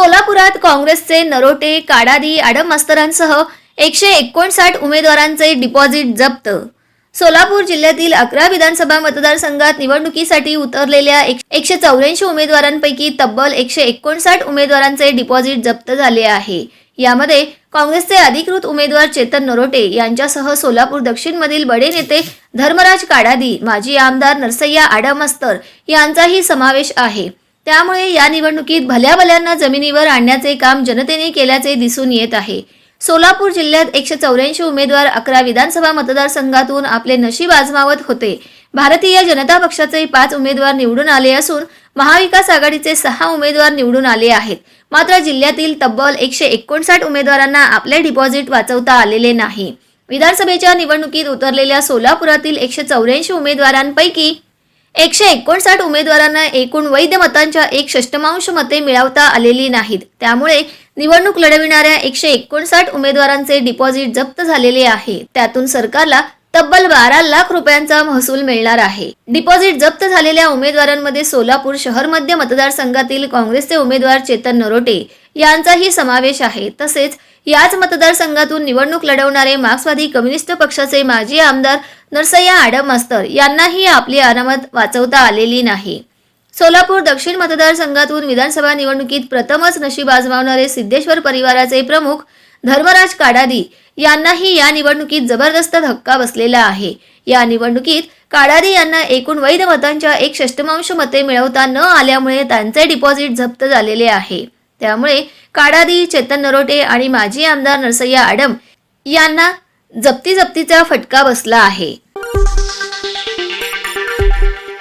सोलापुरात काँग्रेसचे नरोटे काडादी आडम मास्तरांसह एकशे एकोणसाठ उमेदवारांचे डिपॉझिट जप्त. सोलापूर जिल्ह्यातील अकरा विधानसभा मतदारसंघात निवडणुकीसाठी उतरलेल्या एकशे चौऱ्याऐंशी उमेदवारांपैकी तब्बल एकशे एकोणसाठ उमेदवारांचे डिपॉझिट जप्त झाले आहे. यामध्ये काँग्रेसचे अधिकृत उमेदवार चेतन नरोटे यांच्यासह सोलापूर दक्षिणमधील बडे नेते धर्मराज काडादी माजी आमदार नरसय्या आडमस्तर यांचाही समावेश आहे. त्यामुळे या निवडणुकीत भल्या भल्यांना जमिनीवर आणण्याचे काम जनतेने केल्याचे दिसून येत आहे. सोलापूर जिल्ह्यात एकशे चौऱ्याऐंशी उमेदवार अकरा विधानसभा मतदारसंघातून आपले नशीब आजमावत होते. भारतीय जनता पक्षाचे पाच उमेदवार निवडून आले असून महाविकास आघाडीचे सहा उमेदवार निवडून आले आहेत. मात्र जिल्ह्यातील तब्बल एकशे एकोणसाठ उमेदवारांना आपले डिपॉझिट वाचवता आलेले नाही. विधानसभेच्या निवडणुकीत उतरलेल्या सोलापुरातील एकशे चौऱ्याऐंशी उमेदवारांपैकी एकशे एकोणसाठ उमेदवारांना एकूण वैध मतांच्या एक षष्टमांश मते मिळवता आलेली नाहीत. त्यामुळे निवडणूक लढविणाऱ्या एकशे एकोणसाठ उमेदवारांचे डिपॉझिट जप्त झालेले आहे. त्यातून सरकारला तब्बल बारा लाख रुपयांचा महसूल मिळणार आहे. डिपॉझिट जप्त झालेल्या उमेदवारांमध्ये सोलापूर शहर मध्य मतदारसंघातील काँग्रेसचे उमेदवार चेतन नरोटे यांचाही समावेश आहे. तसेच याच मतदारसंघातून निवडणूक लढवणारे मार्क्सवादी कम्युनिस्ट पक्षाचे माजी आमदार नरसय्या आडम मास्तर यांनाही आपली अनामत वाचवता आलेली नाही. सोलापूर दक्षिण मतदारसंघातून विधानसभा निवडणुकीत प्रथमच नशीब आजमावणारे सिद्धेश्वर परिवाराचे प्रमुख धर्मराज काडादी यांनाही या निवडणुकीत जबरदस्त धक्का बसलेला आहे. या निवडणुकीत काडादी यांना एकूण वैध मतांच्या एक षष्टमांश मते मिळवता न आल्यामुळे त्यांचे डिपॉझिट जप्त झालेले आहे. त्यामुळे काडादी चेतन नरोटे आणि माजी आमदार नरसय्या आडम यांना जप्ती जप्तीचा फटका बसला आहे.